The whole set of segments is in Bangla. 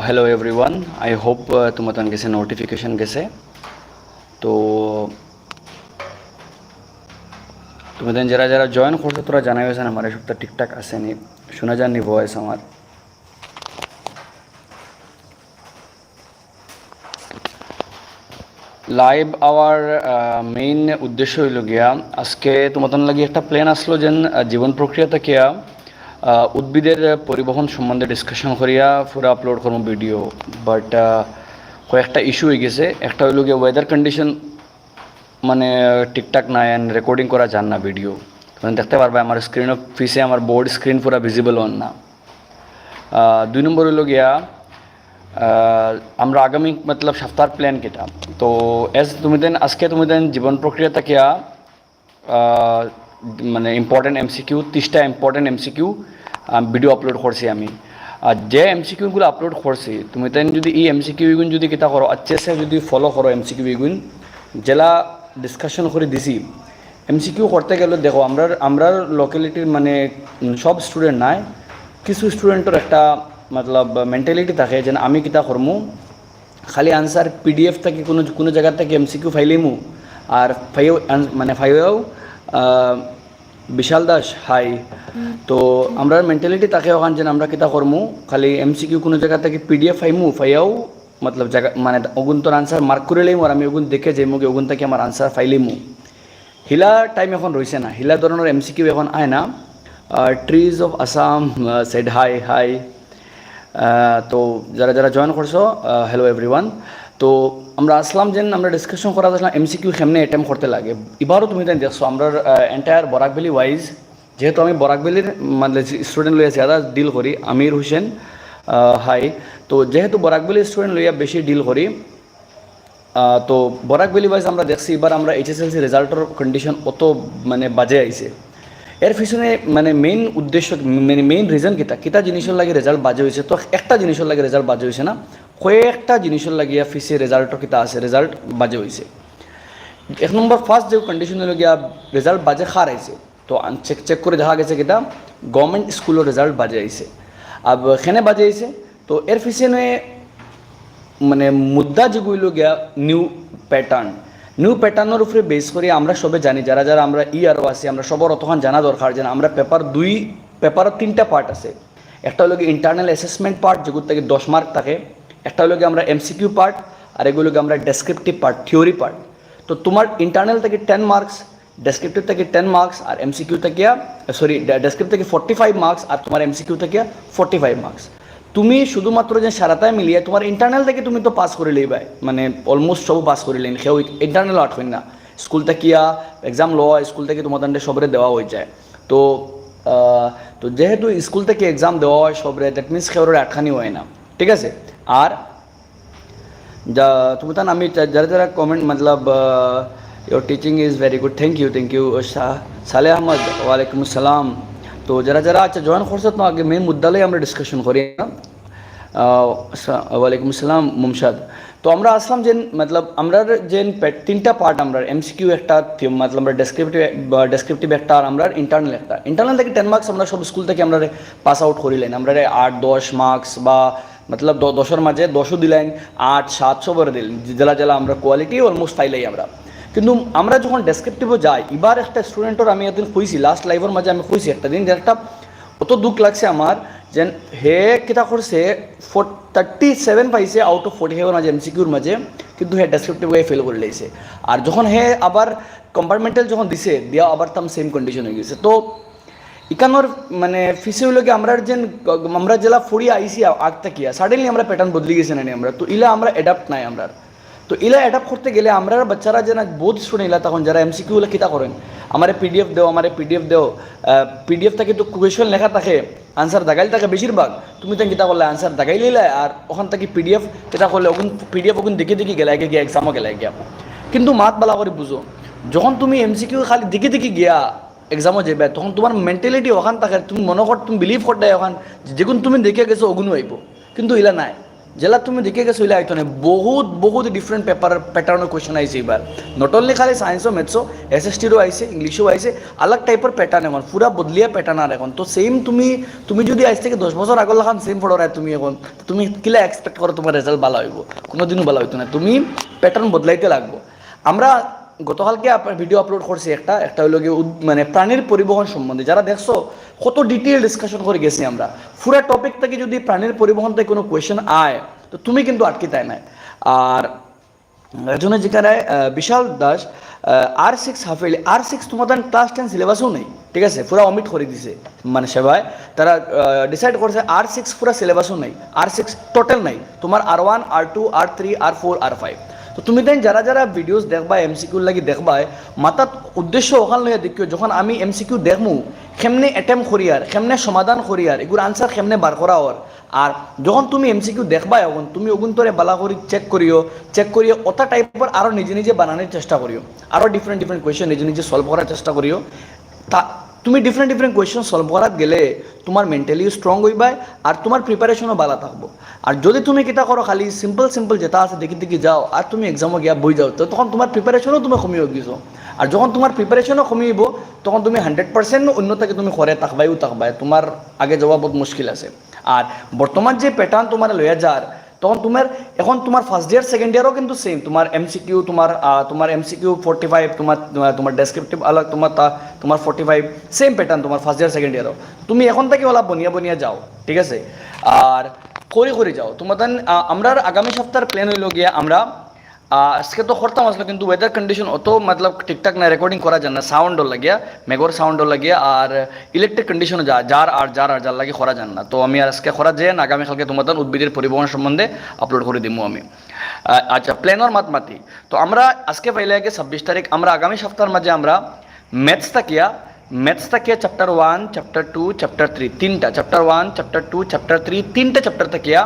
হ্যালো এভরিওয়ান আই হোপ তোমাদের গেছে নোটিফিকেশন গেছে তো তোমাদের যারা যারা জয়েন করছ তোরা জানাই হয়েছে আমার এই সপ্তাহ ঠিকঠাক আসেনি শোনা যাননি ভয়েস আমার লাইভ আওয়ার মেইন উদ্দেশ্য হইল গিয়া আজকে তোমাদের লাগি একটা প্ল্যান আসলো যেন জীবন প্রক্রিয়া থেকে আহ, উদ্ভিদের পরিবহন সম্বন্ধে ডিসকাশন করিয়া পুরো আপলোড করব ভিডিও বাট কয়েকটা ইস্যু হয়ে গেছে। একটা হইল গিয়া ওয়েদার কন্ডিশন মানে ঠিকঠাক নাই অ্যান্ড রেকর্ডিং করা যান না ভিডিও তুমি দেখতে পারবে আমার স্ক্রিন অফ পিসে আমার বোর্ড স্ক্রিন পুরো ভিজিবল হন না। দুই নম্বর হইল গিয়া আমরা আগামী মতলব সপ্তাহ প্ল্যান কেটা? তো এস তুমি দেন আজকে তুমি দেন জীবন প্রক্রিয়া আহ, মানে ইম্পর্টেন্ট এমসিকিউ তিরিশটা ইম্পর্টেন্ট এমসিকিউ ভিডিও আপলোড করছি আমি। আর যে এমসিকিউগুলো আপলোড করছি, তুমি দেন যদি এই এমসিকিউ ইগুন যদি কিতা করো আচ্ছা সে যদি ফলো করো এমসিকিউ ইগুন জেলা ডিসকাশন করে দিছি। এমসিকিউ করতে গেলে দেখো আমরা আমরা লোকালিটির মানে সব স্টুডেন্ট নাই। কিছু স্টুডেন্টের একটা মতলব মেন্টালিটি থাকে যে আমি কিতা করমু খালি আনসার পিডিএফ থেকে কোনো কোনো জায়গা থেকে এমসিকিউ ফাইলিমু। আর ফাইও মানে ফাইও বিশাল দাস, হাই। তো আমরা মেন্টালিটি তাকে ওখান যে আমরা কিতা করমু, খালি এমসিকিউ কোনো জায়গা থেকে পিডিএফ ফাইমু ফাইয়াও মতলব জায়গা মানে ওগুন তোর আনসার মার্ক করে লইমু আর আমি ওগুন দেখে যাইমু কি ওগুন থেকে আমার আনসার ফাইলিমু হিলা টাইম এখন রয়েছে না। হিলা ধরনের এমসিকিউ এখন আয় না। ট্রিজ অফ আসাম সেড হাই হাই তো যারা যারা জয়েন করছ হ্যালো এভরিওয়ান তো আমরা আসলাম যেন আমরা ডিসকাশন করা আসলাম এমসিকিউ কেমনে অ্যাটেম্প করতে লাগে। এবারও তুমি তাই দেখছ, আমরা এন্টায়ার বরাকবেলি ওয়াইজ যেহেতু আমি বরাকবেলির মানে স্টুডেন্ট লইয়া আদা ডিল করি, আমির হোসেন হাই, তো যেহেতু বরাকবেলি স্টুডেন্ট লইয়া বেশি ডিল করি তো বরাক ভ্যালি ওয়াইজ আমরা দেখছি, এবার আমরা এইচএসএলসি রেজাল্টের কন্ডিশন অত মানে বাজে আইছে। এর পিছনে মানে মেইন উদ্দেশ্য মানে মেইন রিজন কিতা? কিতা জিনিসের লাগে রেজাল্ট বাজে হয়েছে তো একটা জিনিসের লাগে রেজাল্ট বাজে হয়েছে না? কয়েকটা জিনিসের লাগিয়া ফিসে রেজাল্টর কিতা আছে রেজাল্ট বাজে হয়েছে এক নম্বর ফার্স্ট যে কন্ডিশন হলো গিয়া রেজাল্ট বাজে খার আইছে। তো চেক চেক করে দেখা গেছে কিতা গভর্নমেন্ট স্কুলের রেজাল্ট বাজে আইছে। আর এখানে বাজে আইছে? তো এর পিছনে মানে মুদ্রা যেগুলো গিয়া নিউ প্যাটার্ন নিউ প্যাটার্নের উপরে বেস করে আমরা সবে জানি, যারা যারা আমরা ই আরও আছি, আমরা সবার অতক্ষণ জানা দরকার যে আমরা পেপার দুই পেপারের তিনটা পার্ট আছে। একটা হলো ইন্টারনাল অ্যাসেসমেন্ট পার্ট যেগুলো থেকে দশ মার্ক থাকে। একটা হলো গিয়ে আমরা এমসিকিউ পার্ট আর এগুলোকে আমরা ডেসক্রিপটিভ পার্ট থিওরি পার্ট তো তোমার ইন্টারনাল থেকে টেন মার্কস ডেসক্রিপটিভ থেকে টেন মার্কস আর এমসিকিউ থেকে সরি ডেসক্রিপ থেকে ফোর্টি ফাইভ মার্কস আর তোমার এমসিকিউ থেকে ফোর্টি ফাইভ মার্কস তুমি শুধুমাত্র যে সারাটাই মিলিয়ে তোমার ইন্টারনাল থেকে তুমি তো পাস করে লইবাই মানে অলমোস্ট সব পাস করে লইন সেও ইন্টারনাল আট হয় না। স্কুল থাকিয়া এক্সাম লওয়া, স্কুল থেকে তোমাদের সবরে দেওয়া হয়ে যায়। তো তো যেহেতু স্কুল থেকে এক্সাম দেওয়া হয় সবরে দ্যাট মিনস সেওরের আটখানি হয় না। ঠিক আছে? আর যা তুমি তান আমি যা- যারা যারা comment Matlab your teaching is very good thank you thank you Saleh Ahmad ওয়ালাইকুম আসসালাম তো যারা যারা আচ্ছা জয়েন করছে তো আগে মেন মুদ্দালয় আমরা ডিসকাশন করি না ওয়ালাইকুম আসসালাম মুমসাদ তো আমরা আসলাম যে মতলব আমরা যে তিনটা পার্ট আমরা এমসিকিউ একটা মতলব আমরা ডেসক্রিপটিভ ডেসক্রিপটিভ একটা আর আমরা ইন্টারনাল একটা ইন্টারনাল থেকে টেন মার্কস আমরা সব স্কুল থেকে আমরা পাস আউট করিলেন আমরা আট দশ মার্কস বা মতলব দ- দশের মাঝে দশও দিলেন আট সাতশো করে দিলেন জেলা জেলা আমরা কোয়ালিটি অলমোস্ট পাইলাই আমরা কিন্তু আমরা যখন ডেসক্রিপটিভও যাই এবার একটা স্টুডেন্টর আমি একদিন খুঁজছি লাস্ট লাইভের মাঝে আমি খুঁজছি একটা দিন যে একটা অত দুঃখ লাগছে আমার যে হে কিতা করছে ফোর থার্টি সেভেন পাইছে আউট অফ ফোর্টি ফাইভের মাঝে এমসিকিউর মাঝে কিন্তু হে ডেসক্রিপটিভ ওয়ে ফেল করে লেগেছে আর যখন হে আবার কম্পার্টমেন্টাল যখন দিছে দিয়া আবার তাম সেম কন্ডিশন হয়ে গেছে তো ইকানোর মানে ফিসে হইল কি আমরা যে আমরা জেলা ফুড়ি আইসি আগ থাকিয়া সাডেনলি আমরা প্যাটার্ন বদলি গেছে না আমরা। তো ইলা আমরা অ্যাডাপ্ট নাই আমরা তো ইলা অ্যাডাপ্ট করতে গেলে আমরা বাচ্চারা যে না বোধ শুনে ইলা তখন যারা এমসিকিউ গুলো কিতা করেন, আমার পিডিএফ দেও, আমার পিডিএফ দেও পিডিএফ থেকে তো কোয়েশন লেখা থাকে আনসার দাগাইল থাকে বেশিরভাগ। তুমি তো কিতা করলে আনসার দাগাই লিলে আর ওখান থেকে পিডিএফ কিতা করলে, ওগুন পিডিএফ ওগুন দেখে দেখে গেলে গিয়ে এক্সামও গেলে গিয়া কিন্তু মাত বালা করে বুঝো, যখন তুমি এমসিকিউ খালি দেখে দেখে গিয়া এক্সামও যাবে, তখন তোমার মেন্টালিটি ওখান থাকে, তুমি মনে কর, তুমি বিলিভ করতে ওখান, যেগুন তুমি দেখে গেছো ওগুনও আইব কিন্তু ইলা নাই। জেলা তুমি দেখে গেছো, ইলা আইতো না বহুত বহুত ডিফারেন্ট পেপার প্যাটার্নের কোয়েশ্চন আইছে এবার নট অনলি খালি সায়েন্সও ম্যাথসও এস এস টিরও আইছে ইংলিশও আইছে, আলাগ টাইপের প্যাটার্ন এখন, পুরা বদলিয়া প্যাটার্ন আর এখন। তো সেম তুমি তুমি যদি আজ থেকে দশ বছর আগর লাগান সেম পড়ো তুমি এখন তুমি কিলা এক্সপেক্ট করো তোমার রেজাল্ট ভালো হইব? কোনোদিনও ভালো হইতো না তুমি প্যাটার্ন বদলাইতে লাগবো। আমরা গতকালকে আপনার ভিডিও আপলোড করছি একটা। একটা হলো মানে প্রাণীর পরিবহন সম্বন্ধে। যারা দেখছ, কত ডিটেল ডিসকাশন করে গেছি আমরা। পুরা টপিক থেকে যদি প্রাণীর পরিবহন থেকে কোনো কোয়েশ্চেন আয়, তো তুমি কিন্তু আটকে তাই নাই। আর একজনে যেখানে বিশাল দাস আর সিক্স হাফেলি আর সিক্স তোমাদের ক্লাস টেন সিলেবাসও নেই। ঠিক আছে? পুরা অমিট করে দিছে মানে সেবায়। তারা ডিসাইড করছে আর সিক্স পুরা সিলেবাসও নেই। আর সিক্স টোটাল নাই। তোমার আর ওয়ান আর টু আর থ্রি আর ফোর আর ফাইভ তো তুমি তাই যারা যারা ভিডিওস দেখবা এমসিকিউর লাগি দেখবাই মাথাত উদ্দেশ্য ওখান লইয়া দেখিও, যখন আমি এমসিকিউ দেখমু, কেমনে অ্যাটেম্প করিয়ার কেমনে সমাধান করিয়ার এগুলো আনসার কেমনে বার করা হর আর যখন তুমি এমসিকিউ দেখবা এখন তুমি ওগুন তোরে বালা করি চেক করিও চেক করিও ওটা টাইপের আরও নিজে নিজে বানানোর চেষ্টা করিও আরও ডিফারেন্ট ডিফারেন্ট কোয়েশ্চেন নিজে নিজে সলভ করার চেষ্টা করিও তা তুমি ডিফারেন্ট ডিফারেন্ট কোয়েশ্চেন সলভ করাত গেলে তোমার মেন্টালি স্ট্রং হইবাই আর তোমার প্রিপারেশনও ভালো থাকব আর যদি তুমি কিতা করো খালি সিম্পল সিম্পল যেটা আছে দেখি দেখি যাও আর তুমি এক্সামে গিয়া বই যাও, তো তখন তোমার প্রিপারেশনও তুমি কমিয়ে গেছো। আর যখন তোমার প্রিপারেশনও কমিব, তখন তুমি হান্ড্রেড পার্সেন্ট অন্যতাকে তুমি করে থাকবাইও থাকবাই তোমার আগে যাওয়া বহুত মুশকিল আছে। আর বর্তমান যে প্যাটার্ন তোমার লইয়া যার তখন তোমার, এখন তোমার ফার্স্ট ইয়ার সেকেন্ড ইয়ারও কিন্তু সেম তোমার এমসিকিউ তোমার তোমার এমসিকিউ ফোর্টি ফাইভ তোমার তোমার- ডেসক্রিপটিভ আলাদা, তোমার তা- তোমার ফোর্টি ফাইভ সেম প্যাটার্ন তোমার ফার্স্ট ইয়ার সেকেন্ড ইয়ারও তুমি এখন থেকে ওলা বনিয়া বনিয়া যাও, ঠিক আছে? আর, করে করে যাও। তোমার দেন আমরা আগামী সপ্তাহের প্ল্যান হইল গিয়া আমরা আজকে তো করতাম আসলে কিন্তু ওয়েদার কন্ডিশন অত মতলব ঠিকঠাক না রেকর্ডিং করা যায় না সাউন্ডও লাগিয়া, মেঘর সাউন্ডও লাগিয়া, আর ইলেকট্রিক কন্ডিশনও যা, যার আর যার আর, যার লাগে করা যান না। তো আমি আর আজকে করা না আগামীকালকে তোমাদের উদ্ভিদের পরিবহন সম্বন্ধে আপলোড করে দিব আমি। আচ্ছা প্লেনর মাত মাতি তো আমরা আজকে পাইলে আগে ছাব্বিশ তারিখ, আমরা আগামী সপ্তাহের মাঝে আমরা ম্যাথস তাকিয়া ম্যাথস তাকিয়া chapter one chapter two chapter three তিনটা chapter one chapter two chapter three তিনটা চ্যাপ্টার তাকিয়া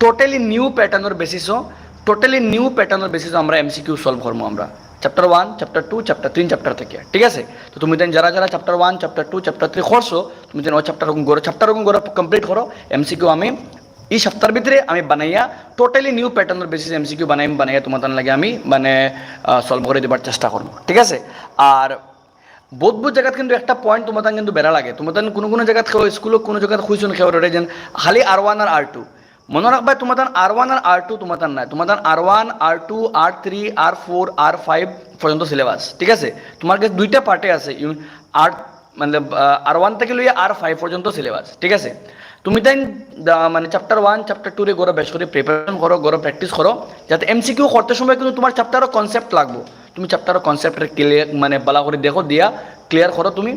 টোটালি নিউ প্যাটার্নের বেসিসও টোটালি নিউ প্যাটার্নের বেসিসও আমরা এমসিকিউ সলভ করব আমরা। Chapter one chapter two chapter তিন চ্যাপ্টার থেকে, ঠিক আছে? তো তুমি দেন যারা যারা chapter one chapter two chapter three করছ, তুমি যেন ও চ্যাপ্টার গড়ো চ্যাপ্টার গড়ো কমপ্লিট করো। এমসিকিউ আমি, এই সপ্তাহের ভিতরে আমি বানাইয়া টোটালি নিউ প্যাটার্নের বেসিস এমসিকিউ বানাই বানাইয়া তোমার লাগে আমি মানে সলভ করে দেবার চেষ্টা করব। ঠিক আছে? আর বহুত বহুত জায়গাত কিন্তু একটা পয়েন্ট তোমার কিন্তু বেড়া লাগে। তোমার কোনো কোনো জায়গাত খেলো স্কুলত কোনো জায়গাত খুঁজছেন খেয়ে যেন খালি আর ওয়ান আর আর টু মনে রাখবা তান আর ওয়ান আর আর টু তান নাই। তান আর ওয়ান আর টু আর থ্রি আর ফোর আর ফাইভ পর্যন্ত সিলেবাস ঠিক আছে? তোমার কাছে দুইটা পার্টে আছে আর মানে আর ওয়ান থেকে লইয়া আর ফাইভ পর্যন্ত সিলেবাস ঠিক আছে? তুমি তাই মানে চ্যাপ্টার ওয়ান চ্যাপ্টার টুরে গড়ো বেশ করে প্রিপারেশন করো, গড়ো প্র্যাকটিস করো, যাতে এমসিকিউ করতে সময় কিন্তু তোমার চ্যাপ্টারও কনসেপ্ট লাগবো। তুমি চ্যাপ্টারও কনসেপ্টের ক্লিয়ার মানে বালা করে দেখো, দিয়া ক্লিয়ার করো তুমি।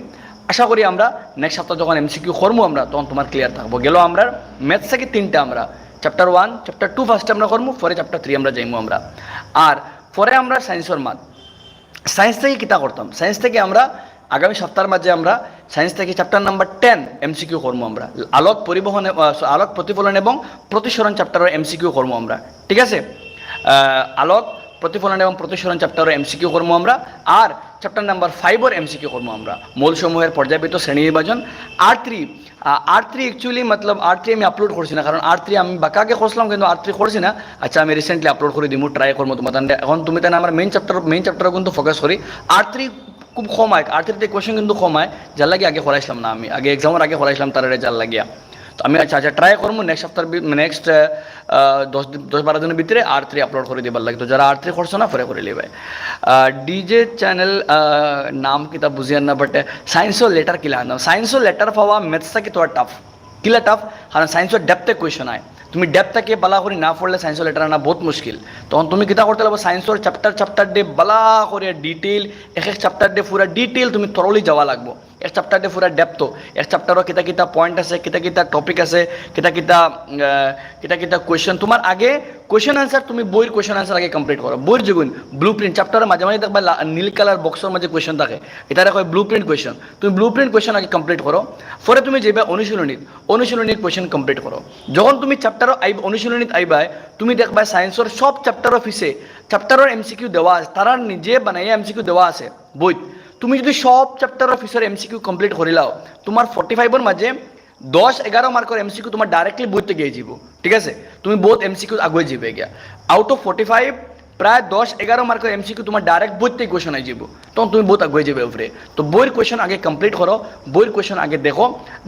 আশা করি আমরা নেক্সট সপ্তাহ যখন এমসিকিউ করব আমরা, তখন তোমার ক্লিয়ার থাকব। গেল আমরা ম্যাথস থেকে তিনটা আমরা। চ্যাপ্টার ওয়ান চ্যাপ্টার টু ফার্স্টে আমরা করব পরে চ্যাপ্টার থ্রি আমরা যাইমু আমরা। আর পরে আমরা সায়েন্সের মাত সায়েন্স থেকে কিতা করতাম? সায়েন্স থেকে আমরা আগামী সপ্তাহের মাঝে আমরা সায়েন্স থেকে চ্যাপ্টার নাম্বার টেন এমসিকিউ করব আমরা। আলোক পরিবহন আলোক প্রতিফলন এবং প্রতিসরণ চ্যাপ্টারের এমসিকিউ করব আমরা। ঠিক আছে? আলোক প্রতিফলন এবং প্রতিসরণ চ্যাপ্টারের এমসিকিউ করব আমরা। আর চ্যাপ্টার নাম্বার ফাইভের এমসিকিউ করব আমরা। মূলসমূহের পর্যায়বৃত্ত শ্রেণি নির্বাচন। আর থ্রি আর থ্রি অ্যাকচুয়ালি মতলব আর থ্রি আমি আপলোড করছি না, কারণ আর থ্রি আমি বাকাকে করছিলাম, কিন্তু আর থ্রি করছি না। আচ্ছা আমি রিসেন্টলি আপলোড করে দিমু ট্রাই করব তোমার এখন তুমি তাহলে আমার মেইন চ্যাপ্টার মেইন চ্যাপ্টারও কিন্তু ফোকাস করি। আর থ্রি খুব কম হয় আর থ্রিতে কোয়েশন কিন্তু কম হয়, যার লাগে আগে করাইছিলাম না আমি। আগে এক্সামের আগে করাইছিলাম, তার যার লাগিয়া। তো আমি আচ্ছা আচ্ছা ট্রাই করব নেক্সট সপ্তাহ নেক্সট দশ দশ বারো দিনের ভিতরে আর থ্রি আপলোড করে দিবার লাগে তো যারা আর থ্রি করছ না ফরে করে লিবে ডিজে চ্যানেল নাম কিতা বুঝিয়ান না বাট সায়েন্সও লেটার কিলা আনলাম সায়েন্সও লেটার পাওয়া ম্যাথস থেকে তোর টাফ কিলা টাফ কারণ সায়েন্সের ডেপথে কোয়েশন হয় তুমি ডেপথটাকে বালা করে না পড়লে সায়েন্সের লেটার আনা বহুত মুশকিল। তখন তুমি কিতা করতে লাগবে? সায়েন্সের চ্যাপ্টার চ্যাপ্টার ডে বালা করে ডিটেল এক এক চ্যাপ্টার ডে পুরা ডিটেল তুমি তরলি যাওয়া লাগবো। এক চ্যাপ্টার ডে পুরা ডেপথ এক চ্যাপ্টারও কিতা কিতা পয়েন্ট আছে, কিতা কিতা টপিক আছে, কিতা কিতা কিতা কিতা কোয়েশন তোমার আগে কোয়েশন আনসার তুমি বইয়ের কোয়েশন আনসার আগে কমপ্লিট করো বইয়ের যেগুন ব্লু প্রিন্ট চ্যাপ্টারের মাঝে মাঝে দেখবা নীল কালার বক্সের মাঝে কোয়েশন থাকে। এটা কয় ব্লু প্রিন্ট কোয়েশন তুমি ব্লু প্রিন্ট কোয়েশন আগে কমপ্লিট করো পরে তুমি যাইবা অনুশীলনীত অনুশীলনীর কোয়েশন কমপ্লিট করো যখন তুমি চ্যাপ্টারও আইব অনুশীলনীত আইবাই তুমি দেখবা সায়েন্সের সব চ্যাপ্টার অফিসে চ্যাপ্টারের এমসিকিউ দেওয়া আছে। তারা নিজে বানাইয়া এমসিকিউ দেওয়া আছে, বইত। তুমি যদি সব চ্যাপ্টার অফ অফিসের এমসিকিউ কমপ্লিট করিলাও তোমার ফর্টি ফাইভের মাঝে দশ, এগারো মার্কের এমসিকিউ তোমার ডাইরেক্টলি বইতে গিয়ে যাব ঠিক আছে? তুমি বহুত এমসিকিউ আগুয়ে যাবে গিয়া। আউট অফ ফোর্টি ফাইভ প্রায় দশ, এগারো মার্কের এমসিকিউ তোমার ডাইরেক্ট বইতে কোয়েশন আই যাব তখন তুমি বহুত আগুয়ে যাবে উপরে। তো বইয়ের কোয়েশন আগে কমপ্লিট করো, বইয়ের কোয়েশন আগে দেখো।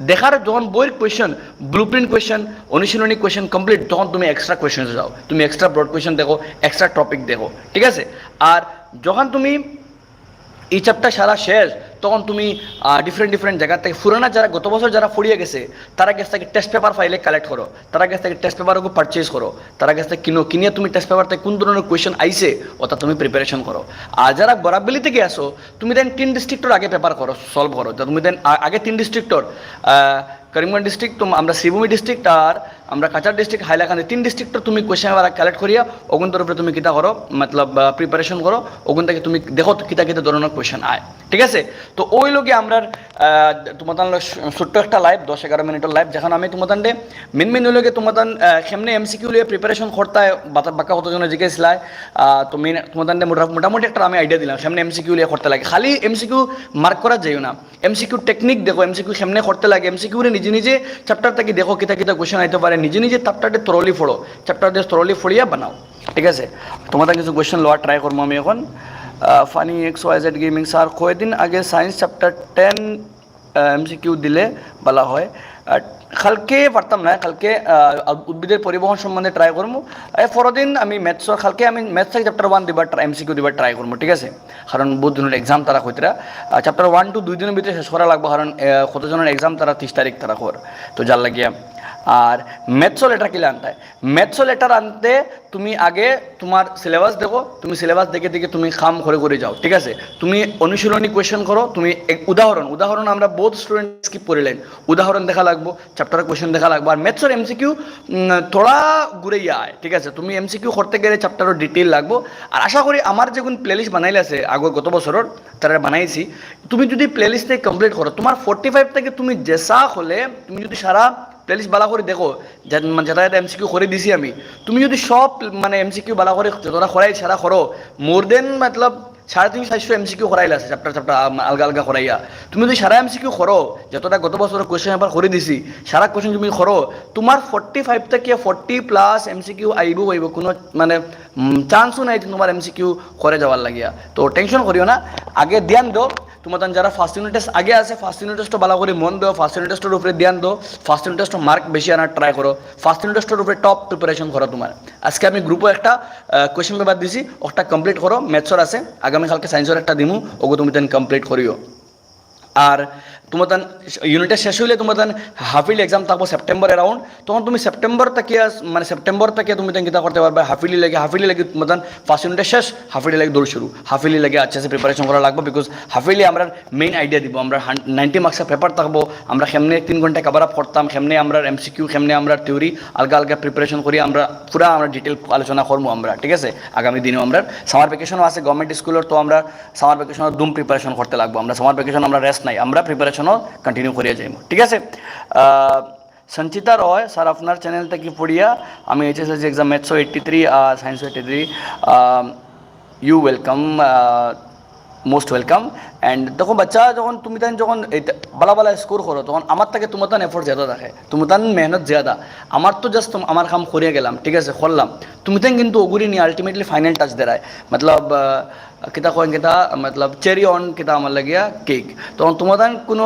দেখার যখন বইয়ের কোয়েশন ব্লু প্রিন্ট কোয়েশন অনুশীলনী কোয়েশন কমপ্লিট তখন তুমি এক্সট্রা কোয়েশন যাও। তুমি এক্সট্রা ব্রড কোয়েশন দেখো এক্সট্রা টপিক দেখো, ঠিক আছে? আর যখন তুমি এই চ্যাপ্টার সারা শেষ, তখন তুমি ডিফারেন্ট ডিফারেন্ট জায়গা থেকে পুরানা যারা, গত বছর যারা ফুরিয়ে গেছে, তারা কাছ থেকে টেস্ট পেপার ফাইলে কালেক্ট করো। তারা কাছ থেকে টেস্ট পেপারকে পারচেজ করো। তারা কাছ থেকে কিনো কিনিয়ে তুমি টেস্ট পেপার থেকে কোন ধরনের কোয়েশন আইসে ওটা তুমি প্রিপারেশন করো। আর যারা বরাবলি থেকে আসো, তুমি দেন তিন ডিস্ট্রিক্টর আগে পেপার করো সলভ করো। তুমি দেন আগে তিন ডিস্ট্রিক্টর করিমগঞ্জ ডিস্ট্রিক্ট আমরা শ্রীভূমি ডিস্ট্রিক্ট আর আমরা কাচার ডিস্ট্রিক্ট হাইলাকান্দি তিন ডিস্ট্রিক্টর তুমি কোয়েশন পেপার কালেক্ট করিয়া ওগুন উপরে তুমি কিতা করো, মতলব প্রিপারেশন করো ওগুন থেকে তুমি দেখো কিতা কিতা ধরনের কোয়েশন আয়। ঠিক আছে? তো ওই লোকে আমরা তোমাদের ছোট্ট একটা লাইভ দশ এগারো মিনিটের লাইভ যখন আমি তোমাদের মেন মেন লোকে তোমাদের সেমনে এমসিকিউ লিয়ে প্রিপারেশন করতে বাকা কতজনে জিজ্ঞেসলাই তো মেন তোমাদের মোটামুটি একটা আমি আইডিয়া দিলাম, সেমনে এমসিকিউ লিয়ে করতে লাগে। খালি এমসিকিউ মার্ক করা যাইও না। এমসিকিউ টেকনিক দেখো এমসিকিউ সেমনে করতে লাগে। এম এমসিকিউ নিজে নিজে চ্যাপ্টার থেকে দেখো কিতা কিতা কোয়েশন আইতে পারে নিজে নিজে চ্যাপ্টারটা তরলি ফোড়ো দিয়ে তরলি ফড়িয়া বানাও। ঠিক আছে? তোমাদের কিছু কোয়েশন লওয়ার ট্রাই করব আমি এখন। Funny X Y Z gaming sir কয়েকদিন আগে সায়েন্স চ্যাপ্টার টেন এমসিকিউ দিলে, বলা হয়। আর কালকে পারতাম না, কালকে উদ্ভিদের পরিবহন সম্বন্ধে ট্রাই করব পরদিন আমি ম্যাথসর কালকে আমি ম্যাথস থেকে চ্যাপ্টার ওয়ান দিবার এমসিকিউ দিবার ট্রাই করব ঠিক আছে? কারণ বহুত দিনের এক্সাম তারা হইতরা চ্যাপ্টার ওয়ান টু দুই দিনের ভিতরে শেষ করা লাগবে কারণ কতজনের এক্সাম তারা তিরিশ তারিখ তারা কর তো যার লাগিয়া আর ম্যাথসও লেটার কিলে আনতে হয়? ম্যাথসও লেটার আনতে তুমি আগে তোমার সিলেবাস দেখো, তুমি সিলেবাস দেখে দেখে তুমি খাম করে করে যাও, ঠিক আছে? তুমি অনুশীলনী কোয়েশন করো, তুমি উদাহরণ উদাহরণ আমরা বহুত স্টুডেন্ট স্কিপ করিলেন উদাহরণ দেখা লাগবো চ্যাপ্টার কোয়েশন দেখা লাগবো, আর ম্যাথসের এমসিকিউ থোড়া ঘুরে আয়, ঠিক আছে? তুমি এমসিকিউ করতে গেলে চ্যাপ্টারের ডিটেল লাগবো। আর আশা করি আমার যেগুন প্লেলিস্ট বানাইলে আছে, আগর গত বছরের, তারা বানাইছি, তুমি যদি প্লেলিস্ট কমপ্লিট করো, তোমার ফোর্টি ফাইভ থেকে তুমি জেসা হলে, তুমি যদি সারা প্লেলিস্ট বালা করে দেখো যেটা যেটা এমসিকিউ করে দিছি আমি। তুমি যদি সব মানে এমসিকিউ বালা করে যতটা করাই সারা করো মোর দেন মতলব সাড়ে তিনশো, চারশো এমসিকিউ করাইলা আছে চ্যাপ্টার চ্যাপ্টার আলগা আলগা করাইয়া। তুমি যদি সারা এমসিকিউ করো, যতটা গত বছর কোয়েশ্চেন পেপার করে দিছি, সারা কোয়েশ্চেন তুমি করো, তোমার ফর্টি ফাইভ থেকে ফর্টি প্লাস এমসিকিউ আইব আইব, কোনো মানে চান্সও নাই তোমার এমসিকিউ করে যাওয়ার লাগিয়া। তো টেনশন করিও না। আগে ধ্যান দো তোমাদের যারা ফার্স্ট ইউনিট টেস্ট আগে আছে ফার্স্ট ইউনিট টেস্টও ভালো করে মন দেও ফার্স্ট ইউনিট টেস্টের উপরে ধ্যান দো ফার্স্ট ইউনিট টেস্ট মার্ক বেশি আনার ট্রাই করো। ফার্স্ট ইউনিট টেস্টের উপরে টপ প্রিপারেশন করো তোমার। আজকে আমি গ্রুপও একটা কোয়েশ্চেন পেপার দিছি, ওটা কমপ্লিট করো ম্যাথসর আছে, আগামীকালকে সায়েন্সের একটা দিমু, ওগো তুমি তেন কমপ্লিট করিও। আর তোমার তান ইউনিটের শেষ হইলে তোমার তান হাফিলি এক্সাম থাকব সেপ্টেম্বর অ্যারাউন্ড তখন তুমি সেপ্টেম্বর থেকে মানে সেপ্টেম্বর থেকে তুমি তান কিতা করতে পারবে হাফিলি লাগে হাফিলি লাগে তোমার তান ফার্স্ট ইউনিটের শেষ হাফিলি লাগে দৌড় শুরু। হাফিলি লাগে আচ্ছা সে প্রিপারেশন করা লাগবে বিকজ হাফিলি আমরা মেইন আইডিয়া দিব, আমরা নাইনটি মার্কসের পেপার থাকব, আমরা কেমনে তিন ঘণ্টা কভার আপ করতাম, কেমনে আমরা এমসিকিউ কেমনে আমরা থিওরি আলগা আলগা প্রিপারেশন করি, আমরা পুরা আমরা ডিটেল আলোচনা করব আমরা, ঠিক আছে? আগামী দিনেও আমরা সামার ভ্যাকেশনও আছে গভর্নমেন্ট স্কুলের তো আমরা সামার ভ্যাকেশনের দুম প্রিপারেশন করতে লাগবো, আমরা সামার ভ্যাকেশন আমরা রেস্ট নাই, আমরা প্রিপারেশনও কন্টিনিউ করিয়া যাইব। ঠিক আছে? সঞ্চিতা রয়, স্যার, আপনার চ্যানেল থেকে পড়িয়া? আমি এইচএসএসি এক্সাম ম্যাথসও এইট্টি থ্রি আর সায়েন্সও eighty three you welcome most welcome and তখন বাচ্চা, যখন তুমি তান যখন বালা বালা স্কোর করো, তখন আমার থেকে তোমার তান এফোর্ট জ্যাদা থাকে তুমি তান মেহনত জ্যাদা। আমার তো জাস্ট আমার কাম করিয়ে গেলাম, ঠিক আছে? করলাম। তুমি তান কিন্তু ওগুলি নিয়ে আলটিমেটলি ফাইনাল টাচ দেয় মতলব কিতা কয় কিতা মতলব চেরি অন কিতা আমার লাগিয়া কেক তখন তান কোনো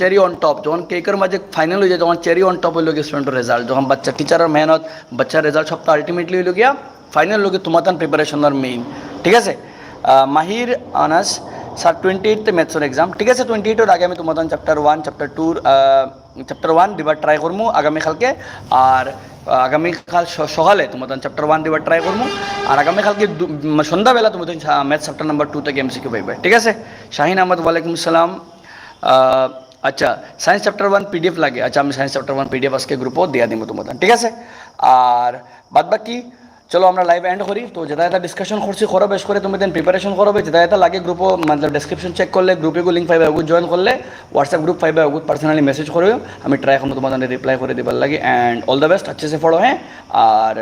চেরি অন টপ যখন কেকের মাঝে ফাইনাল হয়ে যায় তখন চেরি অন টপ হইল গিয়ে স্টুডেন্টের রেজাল্ট যখন বাচ্চা টিচারের মেহনত বাচ্চার রেজাল্ট সবটা আলটিমেটলি হইল গিয়া ফাইনাল লোকে তান প্রিপারেশনের মেইন ঠিক আছে মাহির আনাস স্যার টোয়েন্টি এইটতে ম্যাথসের এক্সাম ঠিক আছে টোয়েন্টি এইটের আগে আমি তোমাদের চ্যাপ্টার ওয়ান চ্যাপ্টার টুর চ্যাপ্টার ওয়ান দিবার ট্রাই করব আগামীকালকে আর আগামীকাল সকালে তোমাদের চ্যাপ্টার ওয়ান দিবার ট্রাই করব। আর আগামীকালকে সন্ধ্যাবেলা তোমাদের ম্যাথ চ্যাপ্টার নাম্বার টু থেকে এমসিকিউ পাইবে। ঠিক আছে? শাহিন আহমদ, ওয়ালাইকুম সালাম। আচ্ছা সায়েন্স চ্যাপ্টার ওয়ান পিডিএফ লাগে। আচ্ছা আমি সায়েন্স চ্যাপ্টার ওয়ান পিডিএফ আজকে গ্রুপও দিয়ে দিব তোমাদের। ঠিক আছে? আর বাদ বাকি চলো আমরা লাইভ এন্ড করি। তো যেটা ডিসকাশন করছি, করো বেশ করে, তুমি দেন প্রিপারেশন করো যেটা লাগে গ্রুপও মানে ডিসক্রিপশন চেক করলে গ্রুপে লিঙ্ক পাইবে আগুত জয়েন করলে হোয়াটসঅ্যাপ গ্রুপ পাইবে আগুত পার্সোনালি মেসেজ করবে আমি ট্রাই করব তোমাদের রিপ্লাই করে দেবার লাগে। অ্যান্ড অল দ্য বেস্ট আচ্ছে সে ফলো হ্যাঁ? আর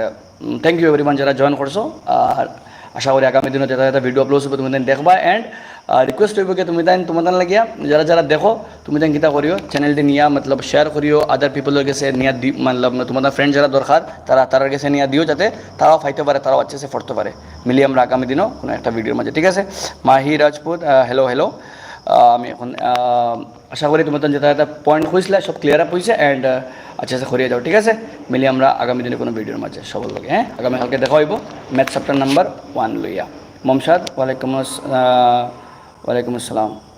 থ্যাংক ইউ এভরিওয়ান যারা জয়েন করছ। আর আশা করি আগামী দিনে যেটা যেটা ভিডিও আপলোড হবে তুমি দেখবা। অ্যান্ড রিকোয়েস্ট হইব কি তুমি তাই তোমার লাগিয়া যারা যারা দেখো, তুমি তাই কিতা করিও চ্যানেলটি নিয়া, মতলব শেয়ার করিও আদার পিপলের কাছে নিয়া দি মতলব তোমাদের ফ্রেন্ড যারা দরকার তারা তার কাছে নিয়ে দিও যাতে তারাও ফাইতে পারে তারাও আচ্ছা সে পড়তে পারে মিলিয়ে আমরা আগামী দিনও কোনো একটা ভিডিওর মাঝে ঠিক আছে? মাহি রাজপুত হ্যালো হ্যালো আমি এখন আশা করি তোমার যেটা একটা পয়েন্ট খুঁজলে, সব ক্লিয়ার আপ হয়েছে অ্যান্ড আচ্ছা আচ্ছা যাও, ঠিক আছে? মিলিয়ে আমরা আগামী দিনে কোনো ভিডিওর মাঝে সবল লগে হ্যাঁ? আগামী কালকে দেখা হইব ম্যাথ চ্যাপ্টার নাম্বার ওয়ান লইয়া। মমসাদ, ওয়ালাইকুম আস- ওয়ালাইকুম আসসালাম।